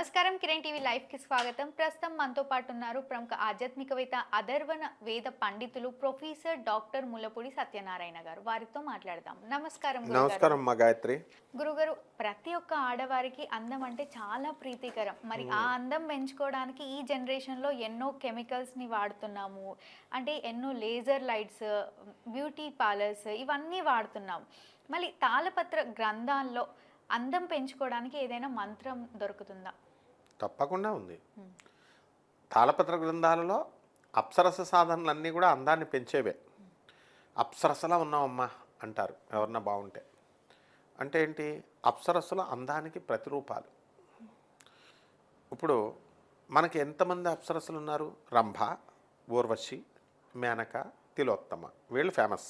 నమస్కారం కిరణ్ టీవీ లైవ్కి స్వాగతం. ప్రస్తుతం మనతో పాటు ఉన్నారు ప్రముఖ ఆధ్యాత్మికవేత్త అధర్వణ వేద పండితులు ప్రొఫెసర్ డాక్టర్ ముల్లపూడి సత్యనారాయణ గారు. వారితో మాట్లాడదాం. నమస్కారం గురుగారు. నమస్కారం మా గాయత్రి. గురుగారు ప్రతి ఒక్క ఆడవారికి అందం అంటే చాలా ప్రీతికరం. మరి ఆ అందం పెంచుకోవడానికి ఈ జనరేషన్లో ఎన్నో కెమికల్స్ని వాడుతున్నాము. అంటే ఎన్నో లేజర్ లైట్స్ బ్యూటీ పార్లర్స్ ఇవన్నీ వాడుతున్నాము. మళ్ళీ తాళపత్ర గ్రంథాల్లో అందం పెంచుకోవడానికి ఏదైనా మంత్రం దొరుకుతుందా? తప్పకుండా ఉంది. తాళపత్ర గ్రంథాలలో అప్సరస సాధనలన్నీ కూడా అందాన్ని పెంచేవే. అప్సరసలా ఉన్నావమ్మా అంటారు ఎవరన్నా బాగుంటే అంటే ఏంటి? అప్సరస్సుల అందానికి ప్రతిరూపాలు. ఇప్పుడు మనకి ఎంతమంది అప్సరస్సులు ఉన్నారు? రంభ ఊర్వశి మేనక తిలోత్తమ వీళ్ళు ఫేమస్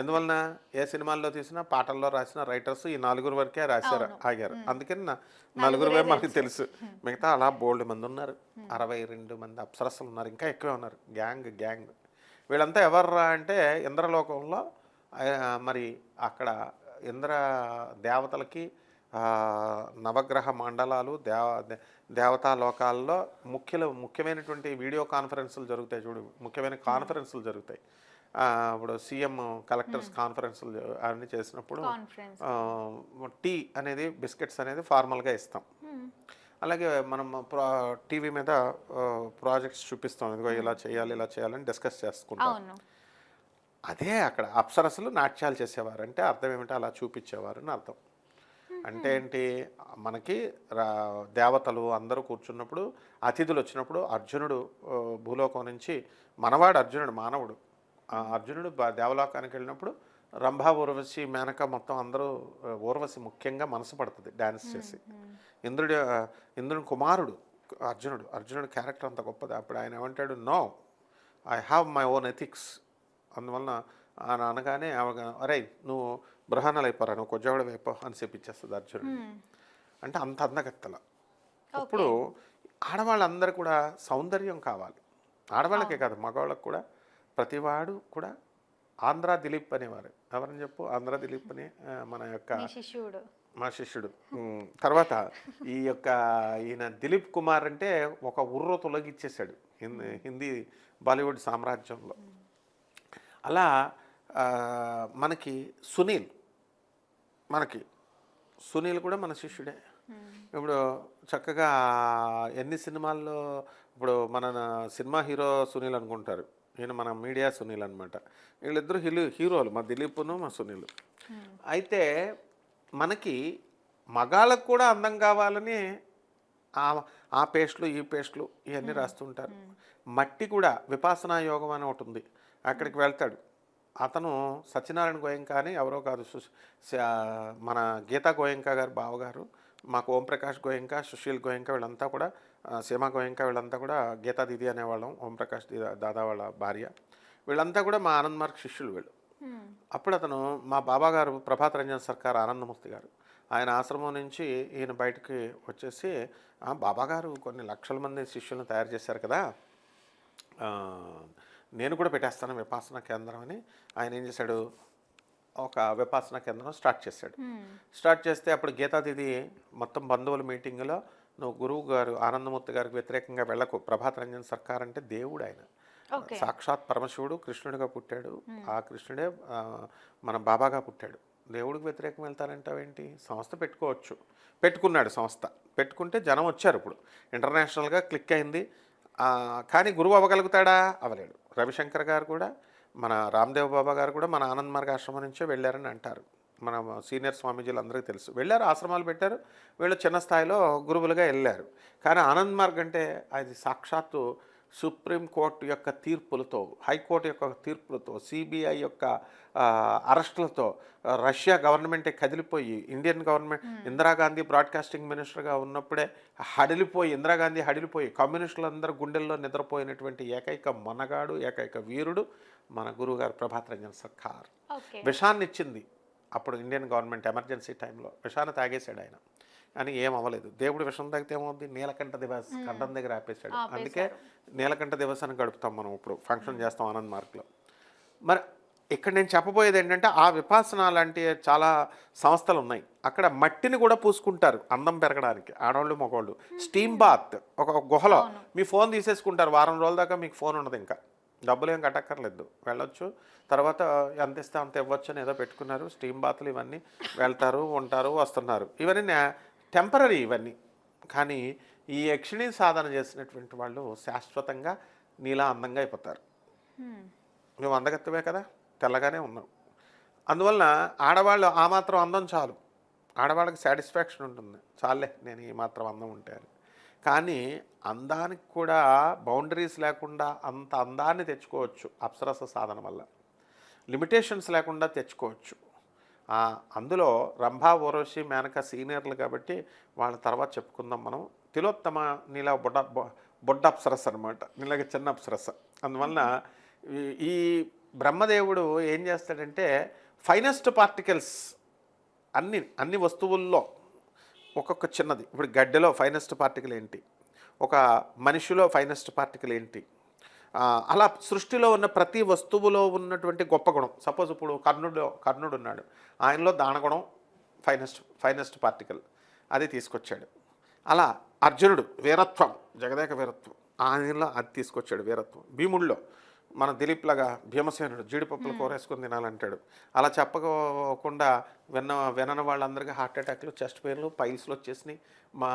ఎందువలన ఏ సినిమాల్లో తీసినా పాటల్లో రాసిన రైటర్స్ ఈ నలుగురు వరకే రాశారు ఆగారు. అందుకని నలుగురువే మనకి తెలుసు. మిగతా అలా బోల్డ్ మంది ఉన్నారు. అరవై రెండు మంది అప్సరస్సులు ఉన్నారు. ఇంకా ఎక్కువే ఉన్నారు. Gang gang. వీళ్ళంతా ఎవర్రా అంటే ఇంద్రలోకంలో మరి అక్కడ ఇంద్ర దేవతలకి నవగ్రహ మండలాలు దేవ దేవతా లోకాల్లో ముఖ్య ముఖ్యమైనటువంటి వీడియో కాన్ఫరెన్సులు జరుగుతాయి చూడు. ముఖ్యమైన కాన్ఫరెన్సులు జరుగుతాయి. ఇప్పుడు సీఎం కలెక్టర్స్ కాన్ఫరెన్సులు అవన్నీ చేసినప్పుడు టీ అనేది బిస్కెట్స్ అనేది ఫార్మల్గా ఇస్తాం. అలాగే మనం ప్రా టీవీ మీద ప్రాజెక్ట్స్ చూపిస్తాం. ఇదిగో ఇలా చేయాలి ఇలా చేయాలని డిస్కస్ చేసుకుంటాం అదే అక్కడ అప్సరసలు నాట్యాలు చేసేవారు అంటే అర్థం ఏమిటి అలా చూపించేవారు అని అర్థం అంటే ఏంటి? మనకి రా- దేవతలు అందరూ కూర్చున్నప్పుడు అతిథులు వచ్చినప్పుడు అర్జునుడు భూలోకం నుంచి మనవాడు అర్జునుడు మానవుడు. అర్జునుడు బ- దేవలోకానికి వెళ్ళినప్పుడు రంభా ఊర్వశి మేనక మొత్తం అందరూ ఊర్వశి ముఖ్యంగా మనసు పడుతుంది డ్యాన్స్ చేసి. ఇంద్రుడి ఇంద్రుని కుమారుడు అర్జునుడు అర్జునుడు క్యారెక్టర్ అంత గొప్పది. అప్పుడు ఆయన ఏమంటాడు no I have my own ethics. అందువలన ఆయన అనగానే అరే నువ్వు బృహానాలు అయిపోరా నువ్వు కొజ్జావిడ అయిపో అని చెప్పించేస్తుంది అర్జునుడు. అంటే అంత అందగత్తల. ఇప్పుడు ఆడవాళ్ళందరూ కూడా సౌందర్యం కావాలి. ఆడవాళ్ళకే కాదు మగవాళ్ళకి కూడా ప్రతివాడు కూడా ఆంధ్ర దిలీప్ అనేవారు. ఎవరని చెప్పు? ఆంధ్ర దిలీప్ అని మన యొక్క మీ శిష్యుడు. మా శిష్యుడు. తర్వాత ఈ యొక్క ఈయన దిలీప్ కుమార్ అంటే ఒక ఉర్ర తొలగిచ్చేసాడు హిందీ హిందీ బాలీవుడ్ సామ్రాజ్యంలో. అలా మనకి సునీల్ మనకి సునీల్ కూడా మన శిష్యుడే. ఇప్పుడు చక్కగా ఎన్ని సినిమాల్లో ఇప్పుడు మన సినిమా హీరో సునీల్ అనుకుంటారు. ఈయన మన మీడియా సునీల్ అనమాట వీళ్ళిద్దరు హీరో హీరోలు మా దిలీప్ను మా సునీల్. అయితే మనకి మగాళ్ళకు కూడా అందం కావాలని ఆ ఆ పేస్ట్లు ఈ పేస్ట్లు ఇవన్నీ రాస్తుంటారు. మట్టి కూడా విపాసనా యోగం అని ఒకటి ఉంది. అక్కడికి వెళ్తాడు. అతను సత్యనారాయణ గోయంకా అని ఎవరో కాదు మన గీతా గోయంకా గారు బావగారు మాకు ఓంప్రకాష్ గోయంక సుశీల్ గోయంకా వీళ్ళంతా కూడా సీమా గోయంక వీళ్ళంతా కూడా గీతా దీది అనేవాళ్ళం ఓంప్రకాష్ ది- దాదా వాళ్ళ భార్య. వీళ్ళంతా కూడా మా ఆనంద్ మార్క్ శిష్యులు వీళ్ళు. అప్పుడు అతను మా బాబా గారు ప్రభాత్ రంజన్ సర్కార్ ఆనందమూర్తి గారు. ఆయన ఆశ్రమం నుంచి ఈయన బయటకి వచ్చేసి "ఆ, బాబా గారు కొన్ని లక్షల మంది శిష్యులను తయారు చేశారు కదా నేను కూడా పెట్టేస్తాను విపాసన కేంద్రం అని ఆయన ఏం చేశాడు ఒక విపాసన కేంద్రం స్టార్ట్ చేశాడు. స్టార్ట్ చేస్తే అప్పుడు గీతాదిది మొత్తం బంధువుల మీటింగ్లో నువ్వు గురువు గారు ఆనందమూర్తి గారికి వ్యతిరేకంగా వెళ్ళకు. ప్రభాత్ రంజన్ సర్కార్ అంటే దేవుడు ఆయన. సాక్షాత్ పరమశివుడు కృష్ణుడిగా పుట్టాడు. ఆ కృష్ణుడే మన బాబాగా పుట్టాడు. దేవుడికి వ్యతిరేకం వెళ్తారంటావేంటి? సంస్థ పెట్టుకోవచ్చు. పెట్టుకున్నాడు సంస్థ. పెట్టుకుంటే జనం వచ్చారు ఇప్పుడు. ఇంటర్నేషనల్గా క్లిక్ అయింది. కానీ గురువు అవ్వగలుగుతాడా? అవ్వలేడు. రవిశంకర్ గారు కూడా మన రామ్దేవ్ బాబా గారు కూడా మన ఆనంద్ మార్గ ఆశ్రమం నుంచే వెళ్ళారని అంటారు. మన సీనియర్ స్వామీజీలు అందరికీ తెలుసు. వెళ్ళారు ఆశ్రమాలు పెట్టారు వీళ్ళు చిన్న స్థాయిలో గురువులుగా వెళ్ళారు. కానీ ఆనంద్ మార్గ్ అంటే అది సాక్షాత్తు సుప్రీం కోర్టు యొక్క తీర్పులతో హైకోర్టు యొక్క తీర్పులతో సిబిఐ యొక్క అరెస్టులతో రష్యా గవర్నమెంటే కదిలిపోయి ఇండియన్ గవర్నమెంట్ ఇందిరాగాంధీ బ్రాడ్కాస్టింగ్ మినిస్టర్గా ఉన్నప్పుడే హడిలిపోయి ఇందిరాగాంధీ హడిలిపోయి కమ్యూనిస్టులందరూ గుండెల్లో నిద్రపోయినటువంటి ఏకైక మనగాడు ఏకైక వీరుడు మన గురువుగారు ప్రభాత్ రంజన్ సర్కార్. ఓకే. విషాన్ని ఇచ్చింది అప్పుడు ఇండియన్ గవర్నమెంట్ ఎమర్జెన్సీ టైంలో విషాన్ని తాగేశాడు ఆయన. అని ఏం అవ్వలేదు. దేవుడు విషం తాగితే ఏమవుద్ది? నీలకంఠ దివస్ కంఠం దగ్గర ఆపేశాడు. అందుకే నీలకంఠ దివస్ అని గడుపుతాం మనం ఇప్పుడు. ఫంక్షన్ చేస్తాం ఆనంద్ మార్క్లో. మరి ఇక్కడ నేను చెప్పబోయేది ఏంటంటే ఆ విపాసన లాంటి చాలా సంస్థలు ఉన్నాయి. అక్కడ మట్టిని కూడా పూసుకుంటారు అందం పెరగడానికి ఆడవాళ్ళు మగవాళ్ళు. స్టీమ్ బాత్ ఒక గుహలో మీ ఫోన్ తీసేసుకుంటారు. వారం రోజుల దాకా మీకు ఫోన్ ఉండదు ఇంకా. డబ్బులు ఏం కట్టక్కర్లేదు. వెళ్ళొచ్చు. తర్వాత ఎంత ఇస్తే అంత ఇవ్వచ్చు అని ఏదో పెట్టుకున్నారు. స్టీమ్ బాత్లు ఇవన్నీ వెళ్తారు ఉంటారు వస్తున్నారు. ఇవన్నీ టెంపరీ ఇవన్నీ. కానీ ఈ యక్షిణి సాధన చేసినటువంటి వాళ్ళు శాశ్వతంగా నీలా అందంగా అయిపోతారు. మేము అందగత్తమే కదా? తెల్లగానే ఉన్నాం. అందువలన ఆడవాళ్ళు ఆ మాత్రం అందం చాలు. ఆడవాళ్ళకి సాటిస్ఫాక్షన్ ఉంటుంది. చాలే నేను ఈ మాత్రం అందం ఉంటే అని. కానీ అందానికి కూడా బౌండరీస్ లేకుండా అంత అందాన్ని తెచ్చుకోవచ్చు అప్సరస సాధన వల్ల. లిమిటేషన్స్ లేకుండా తెచ్చుకోవచ్చు. అందులో రంభా ఓరోషి మేనక సీనియర్లు కాబట్టి వాళ్ళ తర్వాత చెప్పుకుందాం మనం. తిలోత్తమ నీలా బుడ్డ బొ- బొడ్డ అప్సరస అనమాట నీలాగ చిన్న అప్సరస. అందువలన ఈ- ఈ బ్రహ్మదేవుడు ఏం చేస్తాడంటే ఫైనెస్ట్ పార్టికల్స్ అన్ని అన్ని వస్తువుల్లో ఒక్కొక్క చిన్నది. ఇప్పుడు గడ్డలో ఫైనెస్ట్ పార్టికల్ ఏంటి? ఒక మనిషిలో ఫైనెస్ట్ పార్టికల్ ఏంటి? అలా సృష్టిలో ఉన్న ప్రతి వస్తువులో ఉన్నటువంటి గొప్ప గుణం. సపోజ్ ఇప్పుడు కర్ణుడు కర్ణుడు ఉన్నాడు. ఆయనలో దానగుణం ఫైనెస్ట్ ఫైనెస్ట్ పార్టికల్. అది తీసుకొచ్చాడు. అలా అర్జునుడు వీరత్వం జగదేక వీరత్వం. ఆయనలో అది తీసుకొచ్చాడు వీరత్వం. భీముడిలో మన దిలీప్ లాగా భీమసేనుడు జీడిపప్పులు కూరేసుకొని తినాలంటాడు. అలా చెప్పకుండా విన్న వినని వాళ్ళందరికీ హార్ట్ అటాక్లు చెస్ట్ పెయిన్లు పైల్స్లు వచ్చేసినాయి. మా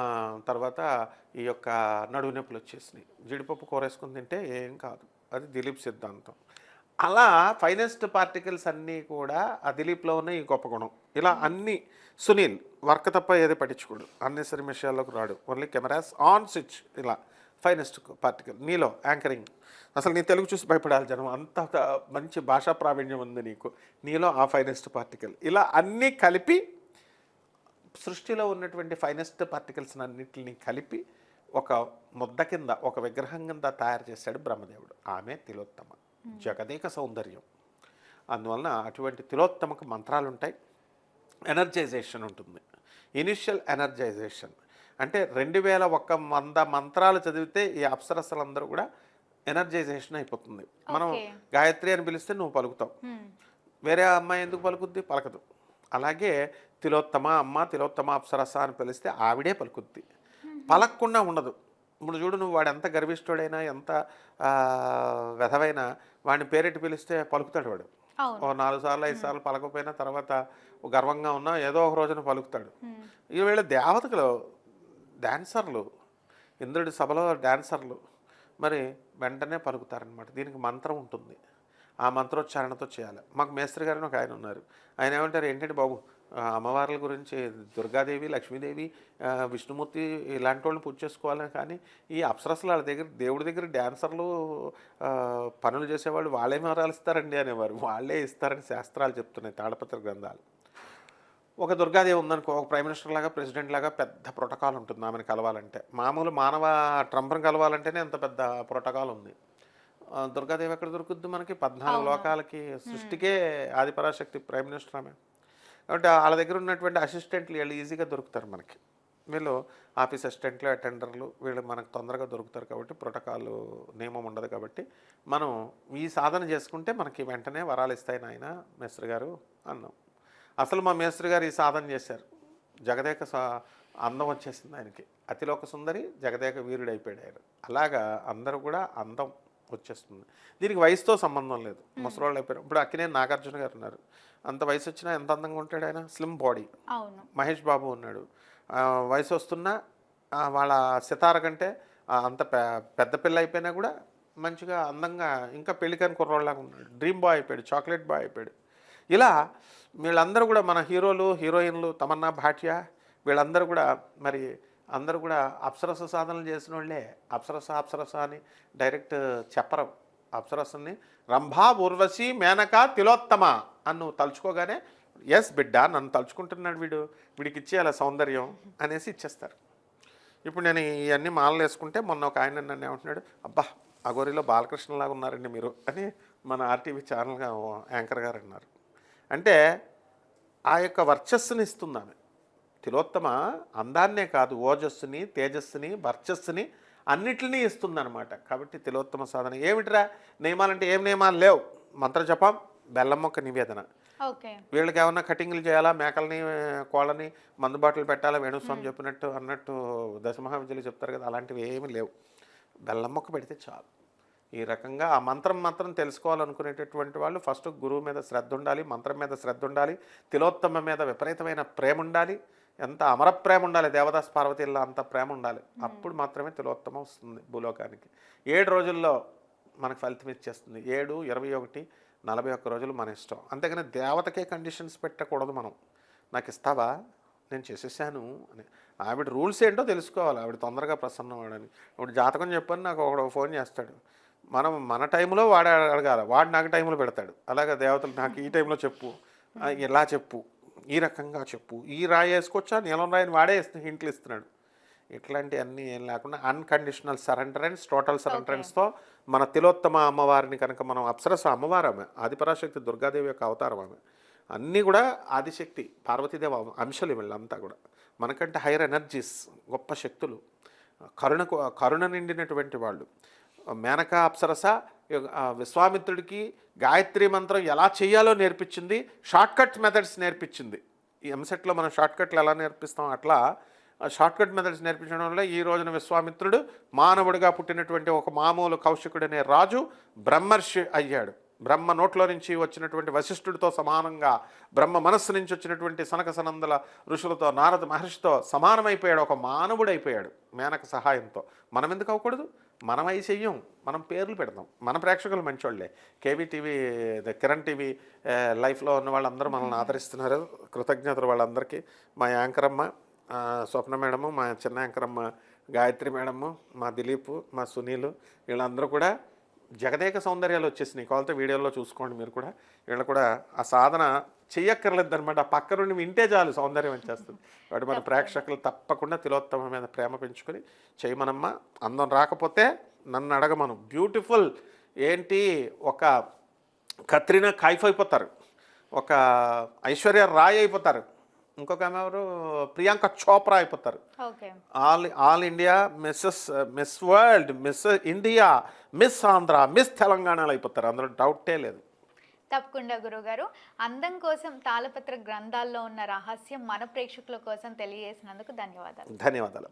తర్వాత ఈ యొక్క నడువు నొప్పులు వచ్చేసినాయి. జీడిపప్పు కూరేసుకొని తింటే ఏం కాదు. అది దిలీప్ సిద్ధాంతం. అలా ఫైనెస్ట్ పార్టికల్స్ అన్నీ కూడా ఆ దిలీప్లో ఉన్న ఈ గొప్ప గుణం. ఇలా అన్ని సునీల్ వర్క్ తప్ప ఏది పట్టించుకోడు. అన్నెసరి విషయాల్లోకి రాడు. Only cameras on switch. ఇలా. Finest particle. నీలో యాంకరింగ్. అసలు నీ తెలుగు చూసి భయపడాలి జనం. అంత మంచి భాషా ప్రావీణ్యం ఉంది నీకు. నీలో ఆ ఫైనెస్ట్ పార్టికల్. ఇలా అన్నీ కలిపి సృష్టిలో ఉన్నటువంటి ఫైనెస్ట్ పార్టికల్స్ అన్నింటిని కలిపి ఒక ముద్ద కింద ఒక విగ్రహం కింద తయారు చేశాడు బ్రహ్మదేవుడు. ఆమె తిలోత్తమ. జగదేక సౌందర్యం. అందువలన అటువంటి తిలోత్తమకు మంత్రాలు ఉంటాయి ఎనర్జైజేషన్ ఉంటుంది. Initial energization. అంటే రెండు వేల ఒక్క వంద మంత్రాలు చదివితే ఈ అప్సరసలందరూ కూడా ఎనర్జైజేషన్ అయిపోతుంది. మనం. గాయత్రి అని పిలిస్తే నువ్వు పలుకుతావు. వేరే అమ్మాయి ఎందుకు పలుకుద్ది? పలకదు. అలాగే తిలోత్తమ అమ్మ తిలోత్తమ అప్సరస అని పిలిస్తే ఆవిడే పలుకుద్ది. పలకకుండా ఉండదు. ఇప్పుడు చూడు నువ్వు వాడు ఎంత గర్విష్ఠుడైనా ఎంత వెధవైనా వాడిని పేరెట్టి పిలిస్తే పలుకుతాడు వాడు. ఓ నాలుగు సార్లు ఐదు సార్లు పలకపోయినా తర్వాత గర్వంగా ఉన్నా ఏదో ఒక రోజున పలుకుతాడు. హ్మ్. ఈ వీళ్ళ దేవతలు డాన్సర్లు ఇంద్రుడి సభలో డాన్సర్లు మరి వెంటనే పలుకుతారనమాట దీనికి మంత్రం ఉంటుంది. ఆ మంత్రోచ్చారణతో చేయాలి. మాకు మేస్త్రి గారిని ఒక ఆయన ఉన్నారు. ఆయన ఏమంటారు ఏంటంటే బాబు అమ్మవార్ల గురించి దుర్గాదేవి లక్ష్మీదేవి విష్ణుమూర్తి ఇలాంటి వాళ్ళని పూజ చేసుకోవాలని కానీ ఈ అప్సరస్లు వాళ్ళ దగ్గర దేవుడి దగ్గర డ్యాన్సర్లు పనులు చేసేవాళ్ళు వాళ్ళే వరాలు ఇస్తారండి అనేవారు. వాళ్ళే ఇస్తారని శాస్త్రాలు చెప్తున్నాయి తాడపత్ర గ్రంథాలు. ఒక దుర్గాదేవి ఉందనుకో ఒక ప్రైమ్ మినిస్టర్ లాగా ప్రెసిడెంట్ లాగా పెద్ద ప్రోటోకాల్ ఉంటుంది ఆమెను కలవాలంటే. మామూలు మానవ ట్రంప్ని కలవాలంటేనే అంత పెద్ద ప్రోటోకాల్ ఉంది. దుర్గాదేవి ఎక్కడ దొరుకుద్ది మనకి? పద్నాలుగు లోకాలకి సృష్టికే ఆదిపరాశక్తి ప్రైమ్ మినిస్టర్ ఆమె. కాబట్టి వాళ్ళ దగ్గర ఉన్నటువంటి అసిస్టెంట్లు వీళ్ళు ఈజీగా దొరుకుతారు మనకి. వీళ్ళు ఆఫీస్ అసిస్టెంట్లు అటెండర్లు వీళ్ళు మనకు తొందరగా దొరుకుతారు కాబట్టి ప్రోటోకాల్ నియమం ఉండదు కాబట్టి మనం ఈ సాధన చేసుకుంటే మనకి వెంటనే వరాలు ఇస్తాయి నాయన మేస్త్రి గారు అన్నాం. అసలు మా మేస్త్రి గారు ఈ సాధన చేశారు. జగదేక సా అందం వచ్చేసింది ఆయనకి. అతిలోక సుందరి జగదేక వీరుడు అయిపోయాడు. ఆయన అలాగా అందరూ కూడా అందం వచ్చేస్తుంది. దీనికి వయసుతో సంబంధం లేదు. ముసలోళ్ళు అయిపోయారు. ఇప్పుడు అక్కినే నాగార్జున గారు ఉన్నారు. అంత వయసు వచ్చినా ఎంత అందంగా ఉంటాడు ఆయన? Slim body. మహేష్ బాబు ఉన్నాడు. వయసు వస్తున్నా వాళ్ళ సితార కంటే అంత పెద్ద పిల్ల అయిపోయినా కూడా మంచిగా అందంగా ఇంకా పెళ్ళికాని కుర్రోళ్ళలాగా ఉన్నాడు. డ్రీమ్ బాయ్ అయిపోయాడు. చాక్లెట్ బాయ్ అయిపోయాడు. ఇలా వీళ్ళందరూ కూడా మన హీరోలు హీరోయిన్లు తమన్నా భాట్య వీళ్ళందరూ కూడా మరి అందరూ కూడా అప్సరస సాధనలు చేసిన వాళ్ళే. అప్సరస అప్సరస అని డైరెక్ట్ చెప్పరు. అప్సరసని రంభా ఉర్వశి మేనక తిలోత్తమ అని నువ్వు తలుచుకోగానే ఎస్ బిడ్డ నన్ను తలుచుకుంటున్నాడు వీడు. వీడికి ఇచ్చేయాల సౌందర్యం అనేసి ఇచ్చేస్తారు. ఇప్పుడు నేను ఇవన్నీ మాలలు వేసుకుంటే మొన్న ఒక ఆయన నన్ను ఏమంటున్నాడు అబ్బా అగోరిలో బాలకృష్ణలాగా ఉన్నారండి మీరు అని మన ఆర్టీవీ ఛానల్గా యాంకర్ గారు అన్నారు. అంటే ఆ యొక్క వర్చస్సుని ఇస్తుంది ఆమె తిలోత్తమ అందాన్నే కాదు ఓజస్సుని తేజస్సుని వర్చస్సుని అన్నిటినీ ఇస్తుందన్నమాట. కాబట్టి తిలోత్తమ సాధన. ఏమిటిరా? నియమాలంటే ఏం నియమాలు లేవు. మంత్ర జపం బెల్లం మొక్క నివేదన. ఓకే. వీళ్ళకి ఏమన్నా కటింగ్లు చేయాలా? మేకల్ని కోళ్ళని మందు బాటలు పెట్టాలా? వేణుస్వామి చెప్పినట్టు అన్నట్టు దశమహావిద్యలు చెప్తారు కదా అలాంటివి ఏమీ లేవు. బెల్లం మొక్క పెడితే చాలు. ఈ రకంగా ఆ మంత్రం మాత్రం తెలుసుకోవాలనుకునేటటువంటి వాళ్ళు ఫస్ట్ గురువు మీద శ్రద్ధ ఉండాలి మంత్రం మీద శ్రద్ధ ఉండాలి తిలోత్తమ మీద విపరీతమైన ప్రేమ ఉండాలి ఎంత అమర ప్రేమ ఉండాలి దేవదాస్ పార్వతీల్లో అంత ప్రేమ ఉండాలి. అప్పుడు మాత్రమే తిలోత్తమం వస్తుంది భూలోకానికి. ఏడు రోజుల్లో మనకు ఫలితం ఇచ్చేస్తుంది. ఏడు ఇరవై ఒకటి నలభై ఒక్క రోజులు మన ఇష్టం. అంతేగాని దేవతకే కండిషన్స్ పెట్టకూడదు మనం. నాకు ఇస్తావా? నేను చేసేసాను అని. ఆవిడ రూల్స్ ఏంటో తెలుసుకోవాలి. ఆవిడ తొందరగా ప్రసన్నవాడని. ఇప్పుడు జాతకం చెప్పని నాకు ఒకడు ఫోన్ చేస్తాడు. మనం మన టైంలో వాడు అడగాలి వాడు నాకు టైంలో పెడతాడు. అలాగే దేవతలు నాకు ఈ టైంలో చెప్పు ఇలా చెప్పు ఈ రకంగా చెప్పు ఈ రాయి వేసుకొచ్చా నీలం రాయిని వాడే హింట్లు ఇస్తున్నాడు. ఇట్లాంటి అన్నీ ఏం లేకుండా అన్కండిషనల్ సరెండరెన్స్ టోటల్ సరెండరెన్స్తో మన తిలోత్తమ అమ్మవారిని కనుక మనం అప్సరస అమ్మవారు ఆమె ఆదిపరాశక్తి దుర్గాదేవి యొక్క అవతారం ఆమె. అన్నీ కూడా ఆదిశక్తి పార్వతీదేవి అంశాలు వీళ్ళంతా కూడా. మనకంటే హైయర్ ఎనర్జీస్ గొప్ప శక్తులు. కరుణకు కరుణ నిండినటువంటి వాళ్ళు. మేనకా అప్సరస విశ్వామిత్రుడికి గాయత్రి మంత్రం ఎలా చేయాలో నేర్పించింది షార్ట్కట్ మెథడ్స్ నేర్పించింది. ఈ ఎంసెట్లో మనం షార్ట్కట్లు ఎలా నేర్పిస్తాం అట్లా షార్ట్కట్ మెథడ్స్ నేర్పించడం వల్ల ఈ రోజున విశ్వామిత్రుడు మానవుడిగా పుట్టినటువంటి ఒక మామూలు కౌశికుడనే రాజు బ్రహ్మర్షి అయ్యాడు. బ్రహ్మ నోట్లో నుంచి వచ్చినటువంటి వశిష్ఠుడితో సమానంగా బ్రహ్మ మనస్సు నుంచి వచ్చినటువంటి సనక సనందల ఋషులతో నారద మహర్షితో సమానమైపోయాడు ఒక మానవుడు అయిపోయాడు మేనక సహాయంతో. మనం ఎందుకు అవ్వకూడదు? మనం అయి చెయ్యం మనం పేర్లు పెడతాం. మన ప్రేక్షకులు మంచోళ్ళే. KV TV the Kiran TV లైఫ్లో ఉన్న వాళ్ళందరూ మనల్ని ఆదరిస్తున్నారు. కృతజ్ఞతలు వాళ్ళందరికీ. మా యాంకరమ్మ స్వప్న మేడము మా చిన్న యాంకరమ్మ గాయత్రి మేడము మా దిలీప్ మా సునీలు వీళ్ళందరూ కూడా జగదేక సౌందర్యాలు వచ్చేసినాయి. కావాలంటే వీడియోలో చూసుకోండి మీరు కూడా. వీళ్ళు కూడా ఆ సాధన చెయ్యక్కర్లేదు అనమాట ఆ పక్క నుండి వింటే చాలు సౌందర్యం వచ్చేస్తుంది. వాటి మన ప్రేక్షకులు తప్పకుండా తిలోత్తమ మీద ప్రేమ పెంచుకొని చేయమనమ్మా. అందం రాకపోతే నన్ను అడగమను. బ్యూటిఫుల్ ఏంటి? ఒక కత్రినా కైఫ్ అయిపోతారు. ఒక ఐశ్వర్య రాయ్ అయిపోతారు. ఇంకొక ఆమె ఎవరు? ప్రియాంక చోప్రా అయిపోతారు. All all India Mrs miss world miss India miss Andhra miss తెలంగాణలో అయిపోతారు. అందులో డౌటే లేదు. తప్పకుండా గురుగారు. అందం కోసం తాళపత్ర గ్రంథాల్లో ఉన్న రహస్యం మన ప్రేక్షకుల కోసం తెలియజేసినందుకు ధన్యవాదాలు. ధన్యవాదాలు.